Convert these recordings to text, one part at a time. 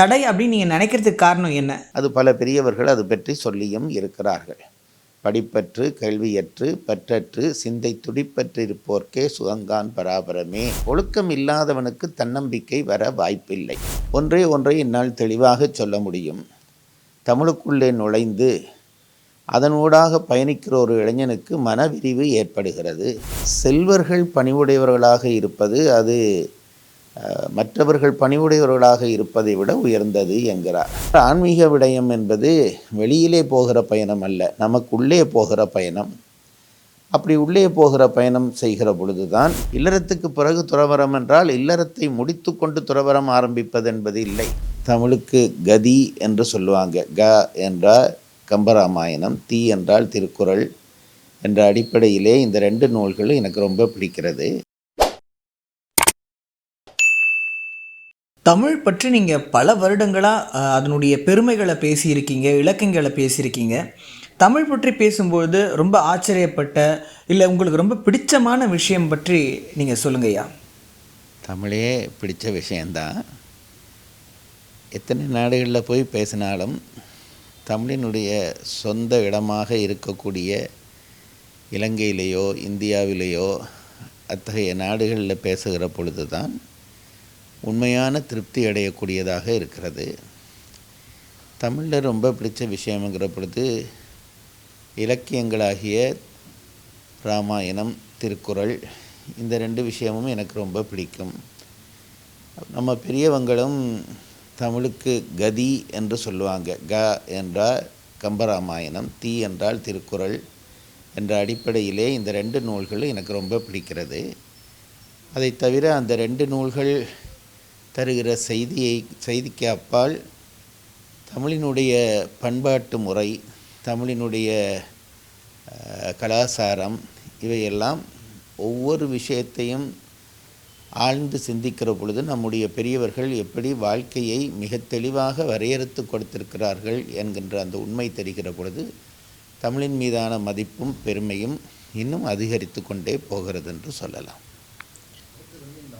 தடை அப்படின்னு நீங்கள் நினைக்கிறதுக்கு காரணம் என்ன? அது பல பெரியவர்கள் அது பற்றி சொல்லியும் இருக்கிறார்கள். படிப்பற்று கல்வியற்று பற்றற்று சிந்தை துடிப்பற்று இருப்போர்க்கே சுகங்கான் பராபரமே. ஒழுக்கம் இல்லாதவனுக்கு தன்னம்பிக்கை வர வாய்ப்பில்லை. ஒன்றே ஒன்றை என்னால் தெளிவாக சொல்ல முடியும். தமிழுக்குள்ளே நுழைந்து அதனூடாக பயணிக்கிற ஒரு இளைஞனுக்கு மனவிரிவு ஏற்படுகிறது. செல்வர்கள் பணிவுடையவர்களாக இருப்பது அது மற்றவர்கள் பணிவுடையவர்களாக இருப்பதை விட உயர்ந்தது என்கிறார். ஆன்மீக விடயம் என்பது வெளியிலே போகிற பயணம் அல்ல நமக்குள்ளே போகிற பயணம். அப்படி உள்ளே போகிற பயணம் செய்கிற பொழுதுதான் இல்லறத்துக்கு பிறகு துறவரம் என்றால் இல்லறத்தை முடித்து கொண்டு துறவரம் ஆரம்பிப்பது என்பது இல்லை. தமிழுக்கு கதி என்று சொல்லுவாங்க. க என்றால் கம்பராமாயணம் தீ என்றால் திருக்குறள் என்ற அடிப்படையிலே இந்த ரெண்டு நூல்களும் எனக்கு ரொம்ப பிடிக்கிறது. தமிழ் பற்றி நீங்கள் பல வருடங்களாக அதனுடைய பெருமைகளை பேசியிருக்கீங்க இலக்கியங்களை பேசியிருக்கீங்க. தமிழ் பற்றி பேசும்போது ரொம்ப ஆச்சரியப்பட்ட இல்லை உங்களுக்கு ரொம்ப பிடிச்சமான விஷயம் பற்றி நீங்கள் சொல்லுங்கய்யா தமிழே பிடித்த விஷயந்தான் எத்தனை நாடுகளில் போய் பேசினாலும் தமிழினுடைய சொந்த இடமாக இருக்கக்கூடிய இலங்கையிலேயோ இந்தியாவிலேயோ அத்தகைய நாடுகளில் பேசுகிற பொழுது தான் உண்மையான திருப்தி அடையக்கூடியதாக இருக்கிறது. தமிழில் ரொம்ப பிடிச்ச விஷயம்ங்கிற பொழுது இலக்கியங்களாகிய ராமாயணம் திருக்குறள் இந்த ரெண்டு விஷயமும் எனக்கு ரொம்ப பிடிக்கும். நம்ம பெரியவங்களும் தமிழுக்கு கதி என்று சொல்லுவாங்க. க என்றால் கம்பராமாயணம் தீ என்றால் திருக்குறள் என்ற அடிப்படையிலே இந்த ரெண்டு நூல்களும் எனக்கு ரொம்ப பிடிக்கிறது. அதை தவிர அந்த ரெண்டு நூல்கள் தருகிற செய்தியை செய்திக்கு அப்பால் தமிழினுடைய பண்பாட்டு முறை தமிழினுடைய கலாச்சாரம் இவையெல்லாம் ஒவ்வொரு விஷயத்தையும் ஆழ்ந்து சிந்திக்கிற பொழுது நம்முடைய பெரியவர்கள் எப்படி வாழ்க்கையை மிக தெளிவாக வரையறுத்து கொடுத்திருக்கிறார்கள் என்கின்ற அந்த உண்மை தெரிகிற பொழுது தமிழின் மீதான மதிப்பும் பெருமையும் இன்னும் அதிகரித்து கொண்டே போகிறது என்று சொல்லலாம்.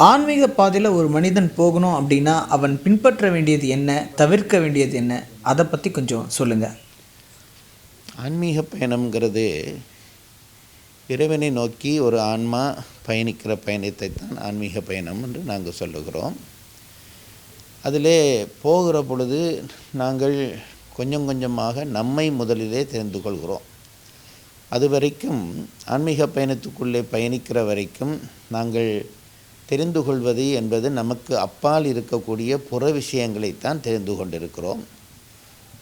ஆன்மீக பாதையில் ஒரு மனிதன் போகணும் அப்படின்னா அவன் பின்பற்ற வேண்டியது என்ன தவிர்க்க வேண்டியது என்ன அதை பற்றி கொஞ்சம் சொல்லுங்கள் ஆன்மீக பயணம்ங்கிறது இறைவனை நோக்கி ஒரு ஆன்மா பயணிக்கிற பயணத்தை தான் ஆன்மீக பயணம் என்று நாங்கள் சொல்லுகிறோம். அதிலே போகிற பொழுது நாங்கள் கொஞ்சம் கொஞ்சமாக நம்மை முதலிலே தெரிந்து கொள்கிறோம். அது வரைக்கும் ஆன்மீக பயணத்துக்குள்ளே பயணிக்கிற வரைக்கும் நாங்கள் தெரிந்து கொள்வது என்பது நமக்கு அப்பால் இருக்கக்கூடிய புற விஷயங்களைத்தான் தெரிந்து கொண்டிருக்கிறோம்.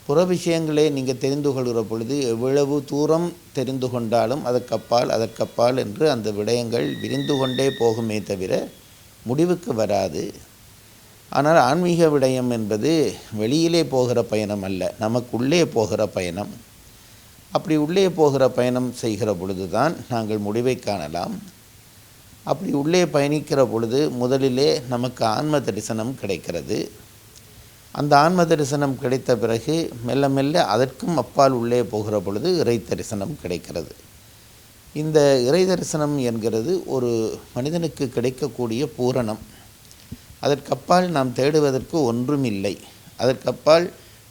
புற விஷயங்களை நீங்கள் தெரிந்து கொள்கிற பொழுது எவ்வளவு தூரம் தெரிந்து கொண்டாலும் அதற்கப்பால் அதற்கப்பால் என்று அந்த விடயங்கள் விரிந்து கொண்டே போகுமே தவிர முடிவுக்கு வராது. ஆனால் ஆன்மீக விடயம் என்பது வெளியிலே போகிற பயணம் அல்ல நமக்குள்ளே போகிற பயணம். அப்படி உள்ளே போகிற பயணம் செய்கிற பொழுது தான் நாங்கள் முடிவை காணலாம். அப்படி உள்ளே பயணிக்கிற பொழுது முதலிலே நமக்கு ஆன்ம தரிசனம் கிடைக்கிறது. அந்த ஆன்ம தரிசனம் கிடைத்த பிறகு மெல்ல மெல்ல அதற்கும் அப்பால் உள்ளே போகிற பொழுது இறை தரிசனம் கிடைக்கிறது. இந்த இறை தரிசனம் என்கிறது ஒரு மனிதனுக்கு கிடைக்கக்கூடிய பூரணம். அதற்கப்பால் நாம் தேடுவதற்கு ஒன்றும் இல்லை அதற்கப்பால்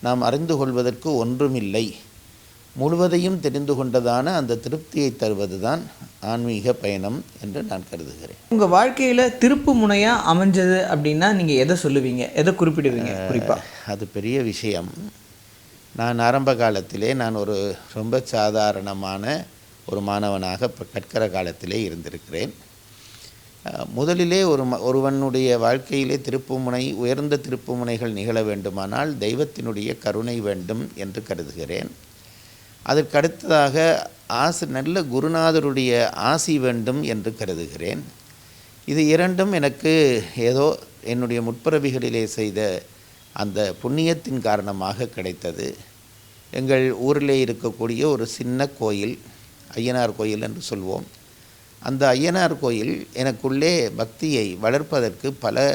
நாம் அறிந்து கொள்வதற்கு ஒன்றுமில்லை. முழுவதையும் தெரிந்து கொண்டதான அந்த திருப்தியை தருவதுதான் ஆன்மீக பயணம் என்று நான் கருதுகிறேன். உங்கள் வாழ்க்கையில் திருப்பு முனையாக அமைஞ்சது அப்படின்னா நீங்கள் எதை சொல்லுவீங்க? எதை குறிப்பிடுவீங்க குறிப்பாக அது பெரிய விஷயம். நான் ஆரம்ப காலத்திலே நான் ஒரு ரொம்ப சாதாரணமான ஒரு மாணவனாக இப்ப கற்கிற காலத்திலே இருந்திருக்கிறேன். முதலிலே ஒரு ஒருவனுடைய வாழ்க்கையிலே திருப்புமுனை உயர்ந்த திருப்புமுனைகள் நிகழ வேண்டுமானால் தெய்வத்தினுடைய கருணை வேண்டும் என்று கருதுகிறேன். அதற்கு அடுத்ததாக ஆசி நல்ல குருநாதருடைய ஆசி வேண்டும் என்று கருதுகிறேன். இது இரண்டும் எனக்கு ஏதோ என்னுடைய முற்பிறவிகளிலே செய்த அந்த புண்ணியத்தின் காரணமாக கிடைத்தது. எங்கள் ஊரிலே இருக்கக்கூடிய ஒரு சின்ன கோயில் ஐயனார் கோயில் என்று சொல்வோம். அந்த ஐயனார் கோயில் எனக்குள்ளே பக்தியை வளர்ப்பதற்கு பல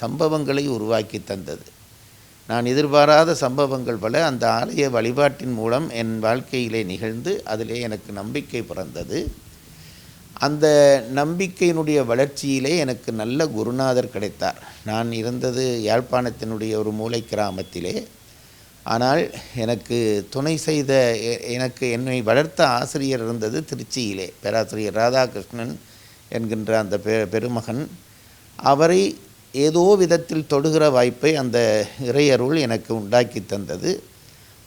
சம்பவங்களை உருவாக்கி தந்தது. நான் எதிர்பாராத சம்பவங்கள் பல அந்த ஆலய வழிபாட்டின் மூலம் என் வாழ்க்கையிலே நிகழ்ந்து அதிலே எனக்கு நம்பிக்கை பிறந்தது. அந்த நம்பிக்கையினுடைய வளர்ச்சியிலே எனக்கு நல்ல குருநாதர் கிடைத்தார். நான் இருந்தது யாழ்ப்பாணத்தினுடைய ஒரு மூலை கிராமத்திலே. ஆனால் எனக்கு துணை செய்த எனக்கு என்னை வளர்த்த ஆசிரியர் இருந்தது திருச்சியிலே. பேராசிரியர் ராதாகிருஷ்ணன் என்கின்ற அந்த பெ பெருமகன். அவரை ஏதோ விதத்தில் தொடுகிற வாய்ப்பை அந்த இறையருள் எனக்கு உண்டாக்கி தந்தது.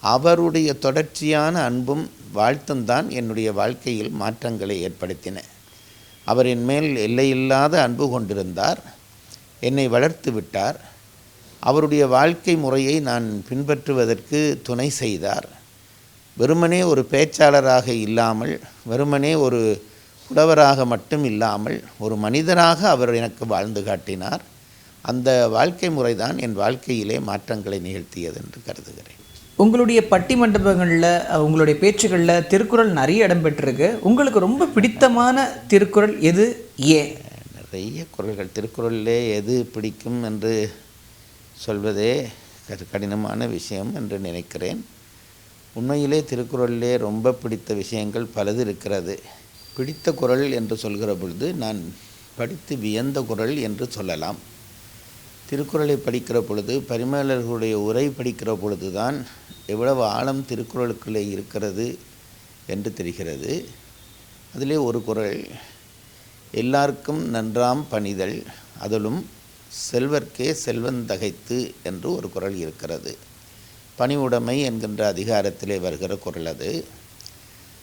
அவருடைய தொடர்ச்சியான அன்பும் வாழ்த்தும் தான் என்னுடைய வாழ்க்கையில் மாற்றங்களை ஏற்படுத்தின. அவரின் மேல் எல்லையில்லாத அன்பு கொண்டிருந்தார். என்னை வளர்த்து விட்டார். அவருடைய வாழ்க்கை முறையை நான் பின்பற்றுவதற்கு துணை செய்தார். வெறுமனே ஒரு பேச்சாளராக இல்லாமல் வெறுமனே ஒரு புலவராக மட்டும் இல்லாமல் ஒரு மனிதராக அவர் எனக்கு வாழ்ந்து காட்டினார். அந்த வாழ்க்கை முறைதான் என் வாழ்க்கையிலே மாற்றங்களை நிகழ்த்தியது என்று கருதுகிறேன். உங்களுடைய பட்டி மண்டபங்களில் உங்களுடைய பேச்சுகளில் திருக்குறள் நிறைய இடம்பெற்றிருக்கு உங்களுக்கு ரொம்ப பிடித்தமான திருக்குறள் எது? ஏன் நிறைய குறள்கள் திருக்குறளிலே எது பிடிக்கும் என்று சொல்வதே கடு- கடினமான விஷயம் என்று நினைக்கிறேன். உண்மையிலே திருக்குறளிலே ரொம்ப பிடித்த விஷயங்கள் பலது இருக்கிறது. பிடித்த குறள் என்று சொல்கிற பொழுது நான் படித்து வியந்த குறள் என்று சொல்லலாம். திருக்குறளை படிக்கிற பொழுது பரிமேலர்களுடைய உரை படிக்கிற பொழுது தான் எவ்வளவு ஆழம் திருக்குறளுக்குள்ளே இருக்கிறது என்று தெரிகிறது. அதிலே ஒரு குறள் எல்லாருக்கும் நன்றாம் பணிதல் அதிலும் செல்வர்க்கே செல்வந்தகைத்து என்று ஒரு குறள் இருக்கிறது. பணிவுடைமை என்கின்ற அதிகாரத்திலே வருகிற குறள் அது.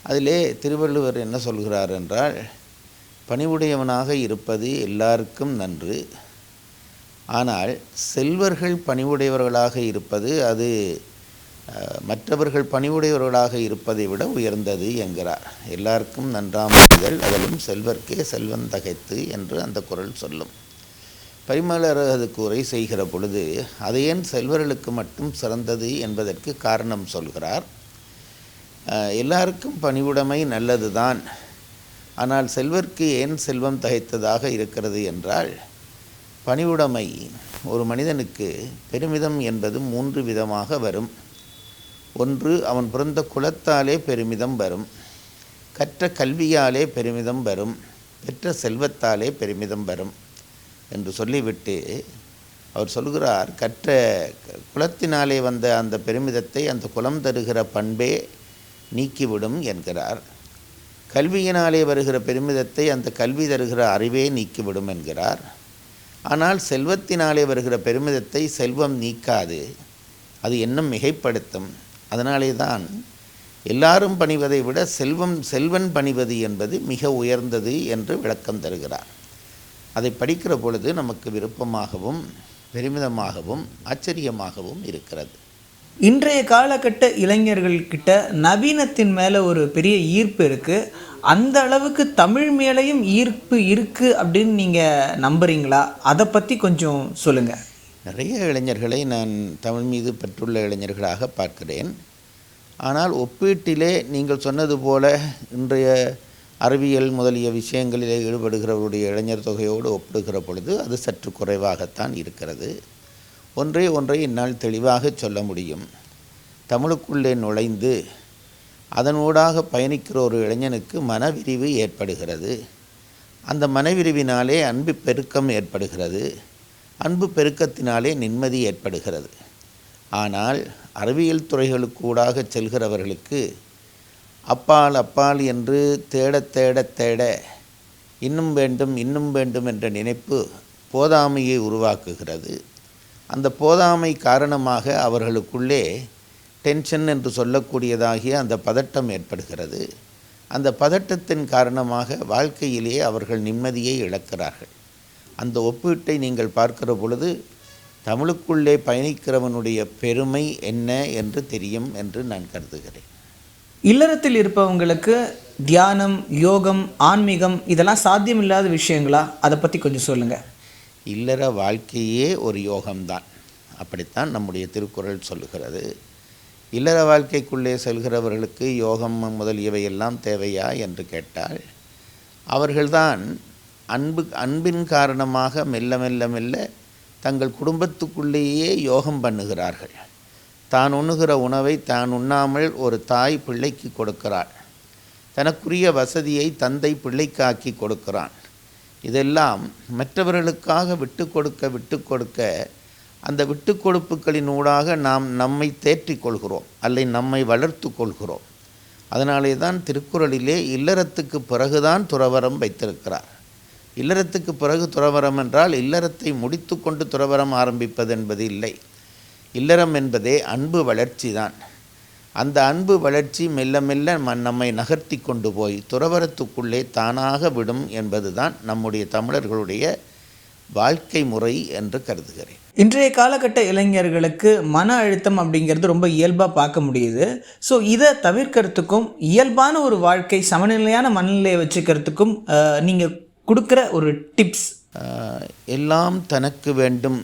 அதிலே திருவள்ளுவர் என்ன சொல்கிறார் என்றால் பணிவுடையவனாக இருப்பது எல்லாருக்கும் நன்று ஆனால் செல்வர்கள் பணிவுடையவர்களாக இருப்பது அது மற்றவர்கள் பணிவுடையவர்களாக இருப்பதை விட உயர்ந்தது என்கிறார். எல்லாருக்கும் நன்றாம் அதிலும் செல்வர்க்கே செல்வன் தகைத்து என்று அந்த குரல் சொல்லும். பரிமளர் அதுக்கு உரை செய்கிற பொழுது அது ஏன் செல்வர்களுக்கு மட்டும் சிறந்தது என்பதற்கு காரணம் சொல்கிறார். எல்லாருக்கும் பணிவுடைமை நல்லதுதான். ஆனால் செல்வர்க்கு ஏன் செல்வம் தகைத்ததாக இருக்கிறது என்றால் பணிவுடைமை ஒரு மனிதனுக்கு பெருமிதம் என்பது மூன்று விதமாக வரும். ஒன்று அவன் பிறந்த குலத்தாலே பெருமிதம் வரும். கற்ற கல்வியாலே பெருமிதம் வரும். பெற்ற செல்வத்தாலே பெருமிதம் வரும் என்று சொல்லிவிட்டு அவர் சொல்கிறார் கற்ற குலத்தினாலே வந்த அந்த பெருமிதத்தை அந்த குலம் தருகிற பண்பே நீக்கிவிடும் என்கிறார். கல்வியினாலே வருகிற பெருமிதத்தை அந்த கல்வி தருகிற அறிவே நீக்கிவிடும் என்கிறார். ஆனால் செல்வத்தினாலே வருகிற பெருமிதத்தை செல்வம் நீக்காது. அது இன்னும் மிகைப்படுத்தும். அதனாலே தான் எல்லாரும் பணிவதை விட செல்வம் செல்வன் பணிவது என்பது மிக உயர்ந்தது என்று விளக்கம் தருகிறார். அதை படிக்கிற பொழுது நமக்கு விருப்பமாகவும் பெருமிதமாகவும் ஆச்சரியமாகவும் இருக்கிறது. இன்றைய காலகட்ட இளைஞர்கள்கிட்ட நவீனத்தின் மேலே ஒரு பெரிய ஈர்ப்பு இருக்குது அந்த அளவுக்கு தமிழ் மேலேயும் ஈர்ப்பு இருக்குது அப்படின்னு நீங்கள் நம்புறீங்களா? அதை பற்றி கொஞ்சம் சொல்லுங்கள் நிறைய இளைஞர்களை நான் தமிழ் மீது பெற்றுள்ள இளைஞர்களாக பார்க்கிறேன். ஆனால் ஒப்பீட்டிலே நீங்கள் சொன்னது போல இன்றைய அறிவியல் முதலிய விஷயங்களிலே ஈடுபடுகிறவருடைய இளைஞர் தொகையோடு ஒப்பிடுகிற பொழுது அது சற்று குறைவாகத்தான் இருக்கிறது. ஒன்றே ஒன்றை என்னால் தெளிவாக சொல்ல முடியும். தமிழுக்குள்ளே நுழைந்து அதனூடாக பயணிக்கிற ஒரு இளைஞனுக்கு மனவிரிவு ஏற்படுகிறது. அந்த மனவிரிவினாலே அன்பு பெருக்கம் ஏற்படுகிறது. அன்பு பெருக்கத்தினாலே நிம்மதி ஏற்படுகிறது. ஆனால் அறிவியல் துறைகளுக்கூடாக செல்கிறவர்களுக்கு அப்பால் அப்பால் என்று தேட தேட தேட இன்னும் வேண்டும் இன்னும் வேண்டும் என்ற நினைப்பு போதாமையை உருவாக்குகிறது. அந்த போதாமை காரணமாக அவர்களுக்குள்ளே டென்ஷன் என்று சொல்லக்கூடியதாகிய அந்த பதட்டம் ஏற்படுகிறது. அந்த பதட்டத்தின் காரணமாக வாழ்க்கையிலேயே அவர்கள் நிம்மதியை இழக்கிறார்கள். அந்த ஒப்பீட்டை நீங்கள் பார்க்கிற பொழுது தமிழுக்குள்ளே பயணிக்கிறவனுடைய பெருமை என்ன என்று தெரியும் என்று நான் கருதுகிறேன். இல்லறத்தில் இருப்பவங்களுக்கு தியானம் யோகம் ஆன்மீகம் இதெல்லாம் சாத்தியமில்லாத விஷயங்களா? அதை பற்றி கொஞ்சம் சொல்லுங்கள் இல்லற வாழ்க்கையே ஒரு யோகம்தான். அப்படித்தான் நம்முடைய திருக்குறள் சொல்லுகிறது. இல்லற வாழ்க்கைக்குள்ளே செல்கிறவர்களுக்கு யோகம் முதலியவையெல்லாம் தேவையா என்று கேட்டால் அவர்கள்தான் அன்பு அன்பின் காரணமாக மெல்ல மெல்ல மெல்ல தங்கள் குடும்பத்துக்குள்ளேயே யோகம் பண்ணுகிறார்கள். தான் உண்ணுகிற உணவை தான் உண்ணாமல் ஒரு தாய் பிள்ளைக்கு கொடுக்கிறாள். தனக்குரிய வசதியை தந்தை பிள்ளைக்காக்கி கொடுக்கிறான். இதெல்லாம் மற்றவர்களுக்காக விட்டு கொடுக்க விட்டு கொடுக்க அந்த விட்டு கொடுப்புகளின் ஊடாக நாம் நம்மை தேற்றிக் கொள்கிறோம் அல்லை நம்மை வளர்த்து கொள்கிறோம். அதனாலே தான் திருக்குறளிலே இல்லறத்துக்கு பிறகுதான் துறவரம் வைத்திருக்கிறார். இல்லறத்துக்கு பிறகு துறவரம் என்றால் இல்லறத்தை முடித்து கொண்டு துறவரம் ஆரம்பிப்பது என்பது இல்லை. இல்லறம் என்பதே அன்பு வளர்ச்சி தான் அந்த அன்பு வளர்ச்சி மெல்ல மெல்ல நம்மை நகர்த்தி கொண்டு போய் துறவரத்துக்குள்ளே தானாக விடும் என்பதுதான் நம்முடைய தமிழர்களுடைய வாழ்க்கை முறை என்று கருதுகிறேன். இன்றைய காலகட்ட இளைஞர்களுக்கு மன அழுத்தம் அப்படிங்கிறது ரொம்ப இயல்பாக பார்க்க முடியுது. ஸோ இதை தவிர்க்கிறதுக்கும் இயல்பான ஒரு வாழ்க்கை சமநிலையான மனநிலையை வச்சுக்கிறதுக்கும் நீங்கள் கொடுக்குற ஒரு டிப்ஸ். எல்லாம் தனக்கு வேண்டும்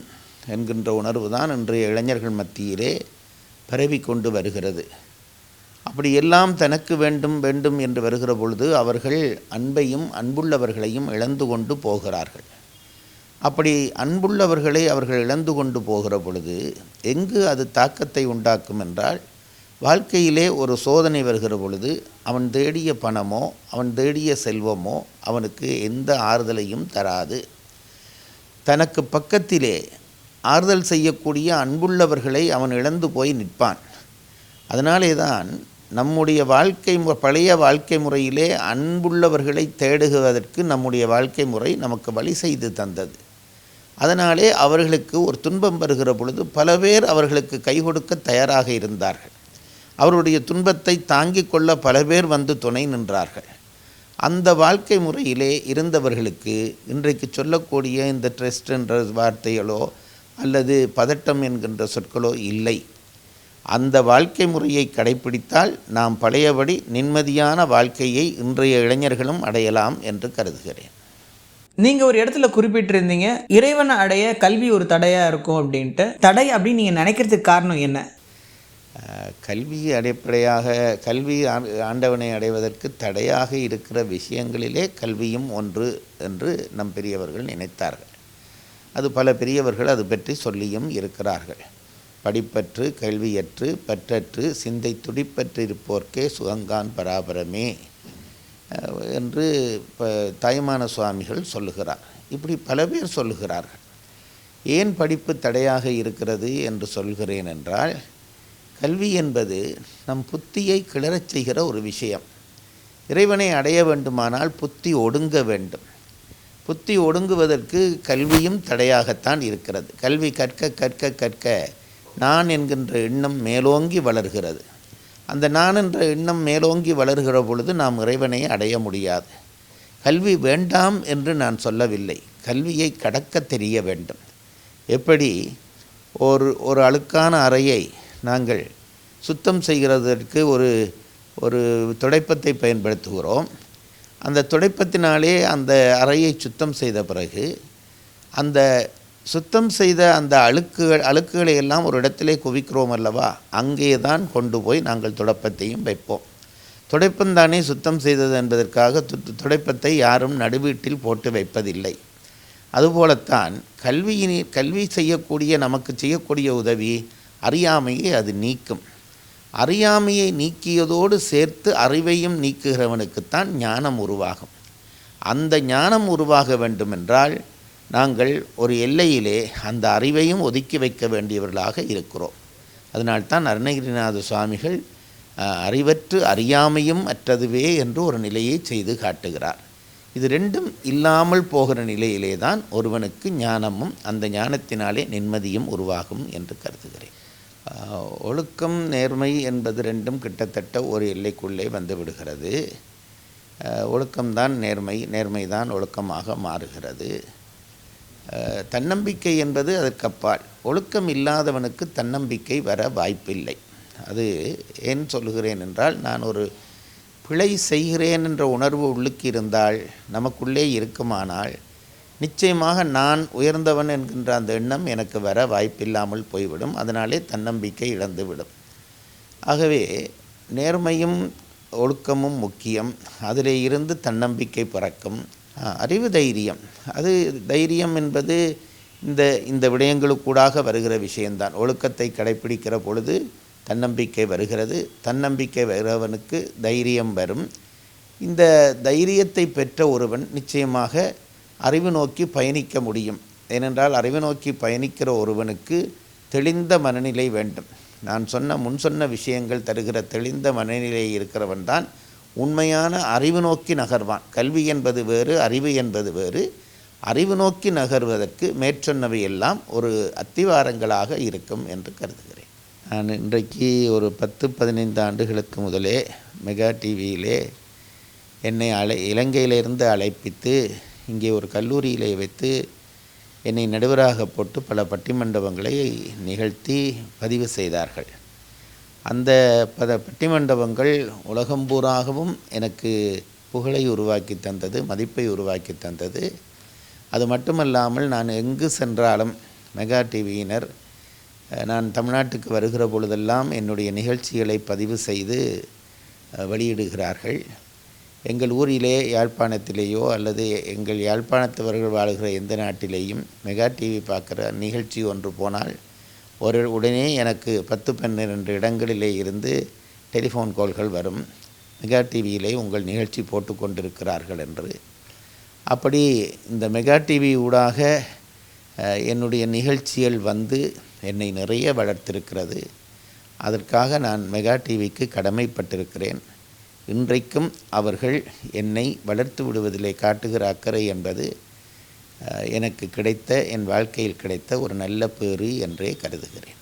என்கின்ற உணர்வு தான் இன்றைய இளைஞர்கள் மத்தியிலே பரவி கொண்டு வருகிறது. அப்படி எல்லாம் தனக்கு வேண்டும் வேண்டும் என்று வருகிற பொழுது அவர்கள் அன்பையும் அன்புள்ளவர்களையும் இழந்து கொண்டு போகிறார்கள். அப்படி அன்புள்ளவர்களை அவர்கள் இழந்து கொண்டு போகிற பொழுது எங்கு அது தாக்கத்தை உண்டாக்கும் என்றால் வாழ்க்கையிலே ஒரு சோதனை வருகிற பொழுது அவன் தேடிய பணமோ அவன் தேடிய செல்வமோ அவனுக்கு எந்த ஆறுதலையும் தராது. தனக்கு பக்கத்திலே ஆறுதல் செய்யக்கூடிய அன்புள்ளவர்களை அவன் இழந்து போய் நிற்பான். அதனாலே தான் நம்முடைய வாழ்க்கை மு பழைய வாழ்க்கை முறையிலே அன்புள்ளவர்களை தேடுவதற்கு நம்முடைய வாழ்க்கை முறை நமக்கு வழி செய்து தந்தது. அதனாலே அவர்களுக்கு ஒரு துன்பம் வருகிற பொழுது பல பேர் அவர்களுக்கு கை கொடுக்க தயாராக இருந்தார்கள். அவருடைய துன்பத்தை தாங்கிக் கொள்ள பல பேர் வந்து துணை நின்றார்கள். அந்த வாழ்க்கை முறையிலே இருந்தவர்களுக்கு இன்றைக்கு சொல்லக்கூடிய இந்த ட்ரெஸ்ட் என்ற வார்த்தைகளோ அல்லது பதட்டம் என்கின்ற சொற்களோ இல்லை. அந்த வாழ்க்கை முறையை கடைப்பிடித்தால் நாம் பழையபடி நிம்மதியான வாழ்க்கையை இன்றைய இளைஞர்களும் அடையலாம் என்று கருதுகிறேன். நீங்கள் ஒரு இடத்துல குறிப்பிட்டிருந்தீங்க இறைவனை அடைய கல்வி ஒரு தடையாக இருக்கும் அப்படின்ட்டு. தடை அப்படின்னு நீங்கள் நினைக்கிறதுக்கு காரணம் என்ன? கல்வி அடிப்படையாக கல்வி ஆண்டவனை அடைவதற்கு தடையாக இருக்கிற விஷயங்களிலே கல்வியும் ஒன்று என்று நம் பெரியவர்கள் நினைத்தார்கள். அது பல பெரியவர்கள் அது பற்றி சொல்லியும் இருக்கிறார்கள். படிப்பற்று கல்வியற்று பற்றற்று சிந்தை துடிப்பற்றிருப்போர்க்கே சுகங்கான் பராபரமே என்று தாய்மான சுவாமிகள் சொல்லுகிறார். இப்படி பல பேர் சொல்லுகிறார்கள். ஏன் படிப்பு தடையாக இருக்கிறது என்று சொல்கிறேன் என்றால் கல்வி என்பது நம் புத்தியை கிளறச் செய்கிற ஒரு விஷயம். இறைவனை அடைய வேண்டுமானால் புத்தி ஒடுங்க வேண்டும். புத்தி ஒடுங்குவதற்கு கல்வியும் தடையாகத்தான் இருக்கிறது. கல்வி கற்க கற்க கற்க நான் என்கின்ற எண்ணம் மேலோங்கி வளர்கிறது. அந்த நான் என்ற எண்ணம் மேலோங்கி வளர்கிற பொழுது நாம் இறைவனை அடைய முடியாது. கல்வி வேண்டாம் என்று நான் சொல்லவில்லை. கல்வியை கடக்க தெரிய வேண்டும். எப்படி? ஒரு ஒரு அழுக்கான அறையை நாங்கள் சுத்தம் செய்கிறதற்கு ஒரு ஒரு துடைப்பத்தை பயன்படுத்துகிறோம். அந்த துடைப்பத்தினாலே அந்த அறையை சுத்தம் செய்த பிறகு அந்த சுத்தம் செய்த அந்த அழுக்குகள் அழுக்குகளை எல்லாம் ஒரு இடத்திலே குவிக்கிறோம் அல்லவா? அங்கே தான் கொண்டு போய் நாங்கள் துடைப்பத்தையும் வைப்போம். துடைப்பந்தானே சுத்தம் செய்தது என்பதற்காக துடைப்பத்தை யாரும் நடுவீட்டில் போட்டு வைப்பதில்லை. அதுபோலத்தான் கல்வியினி கல்வி செய்யக்கூடிய நமக்கு செய்யக்கூடிய உதவி அறியாமையை அது நீக்கும். அறியாமையை நீக்கியதோடு சேர்த்து அறிவையும் நீக்குகிறவனுக்குத்தான் ஞானம் உருவாகும். அந்த ஞானம் உருவாக வேண்டுமென்றால் நாங்கள் ஒரு எல்லையிலே அந்த அறிவையும் ஒதுக்கி வைக்க வேண்டியவர்களாக இருக்கிறோம். அதனால்தான் அருணகிரிநாத சுவாமிகள் அறிவற்று அறியாமையும் அற்றதுவே என்று ஒரு நிலையை செய்து காட்டுகிறார். இது ரெண்டும் இல்லாமல் போகிற நிலையிலே தான் ஒருவனுக்கு ஞானமும் அந்த ஞானத்தினாலே நிம்மதியும் உருவாகும் என்று கருதுகிறேன். ஒழுக்கம் நேர்மை என்பது ரெண்டும் கிட்டத்தட்ட ஒரு எல்லைக்குள்ளே வந்து விடுகிறது. ஒழுக்கம்தான் நேர்மை நேர்மைதான் ஒழுக்கமாக மாறுகிறது. தன்னம்பிக்கை என்பது அதற்கப்பால் ஒழுக்கம் இல்லாதவனுக்கு தன்னம்பிக்கை வர வாய்ப்பில்லை. அது ஏன் சொல்லுகிறேன் என்றால் நான் ஒரு பிழை செய்கிறேன் என்ற உணர்வு உள்ளுக்கு இருந்தால் நமக்குள்ளே இருக்குமானால் நிச்சயமாக நான் உயர்ந்தவன் என்கின்ற அந்த எண்ணம் எனக்கு வர வாய்ப்பில்லாமல் போய்விடும். அதனாலே தன்னம்பிக்கை இழந்துவிடும். ஆகவே நேர்மையும் ஒழுக்கமும் முக்கியம். அதிலே இருந்து தன்னம்பிக்கை பிறக்கும். அறிவு தைரியம். அது தைரியம் என்பது இந்த இந்த விடயங்களுக்கூடாக வருகிற விஷயம்தான் ஒழுக்கத்தை கடைப்பிடிக்கிற பொழுது தன்னம்பிக்கை வருகிறது. தன்னம்பிக்கை வருகிறவனுக்கு தைரியம் வரும். இந்த தைரியத்தை பெற்ற ஒருவன் நிச்சயமாக அறிவு நோக்கி பயணிக்க முடியும். ஏனென்றால் அறிவு நோக்கி பயணிக்கிற ஒருவனுக்கு தெளிந்த மனநிலை வேண்டும். நான் சொன்ன முன் சொன்ன விஷயங்கள் தருகிற தெளிந்த மனநிலை இருக்கிறவன் தான் உண்மையான அறிவு நோக்கி நகர்வான். கல்வி என்பது வேறு அறிவு என்பது வேறு. அறிவு நோக்கி நகர்வதற்கு மேற்சொன்னவை எல்லாம் ஒரு அத்திவாரங்களாக இருக்கும் என்று கருதுகிறேன். நான் இன்றைக்கு ஒரு பத்து பதினைந்து ஆண்டுகளுக்கு முதலே மெகா டிவியிலே என்னை அழை இலங்கையிலிருந்து அழைப்பித்து இங்கே ஒரு கல்லூரியிலே வைத்து என்னை நடுவராக போட்டு பல பட்டிமண்டபங்களை நிகழ்த்தி பதிவு செய்தார்கள். அந்த பத பட்டிமண்டபங்கள் உலகம் பூராகவும் எனக்கு புகழை உருவாக்கி தந்தது மதிப்பை உருவாக்கி தந்தது. அது மட்டுமல்லாமல் நான் எங்கு சென்றாலும் மெகா டிவியினர் நான் தமிழ்நாட்டுக்கு வருகிற பொழுதெல்லாம் என்னுடைய நிகழ்ச்சிகளை பதிவு செய்து வெளியிடுகிறார்கள். எங்கள் ஊரிலே யாழ்ப்பாணத்திலேயோ அல்லது எங்கள் யாழ்ப்பாணத்தவர்கள் வாழ்கிற எந்த நாட்டிலேயும் மெகா டிவி பார்க்குற நிகழ்ச்சி ஒன்று போனால் ஒரு உடனே எனக்கு பத்து பன்னிரெண்டு இடங்களிலே இருந்து டெலிஃபோன் கால்கள் வரும். மெகா டிவியிலே உங்கள் நிகழ்ச்சி போட்டு கொண்டிருக்கிறார்கள் என்று. அப்படி இந்த மெகா டிவி ஊடாக என்னுடைய நிகழ்ச்சிகள் வந்து என்னை நிறைய வளர்த்திருக்கிறது. அதற்காக நான் மெகா டிவிக்கு கடமைப்பட்டிருக்கிறேன். இன்றைக்கும் அவர்கள் என்னை வளர்த்து விடுவதிலே காட்டுகிற அக்கறை என்பது எனக்கு கிடைத்த என் வாழ்க்கையில் கிடைத்த ஒரு நல்ல பேறு என்றே கருதுகிறேன்.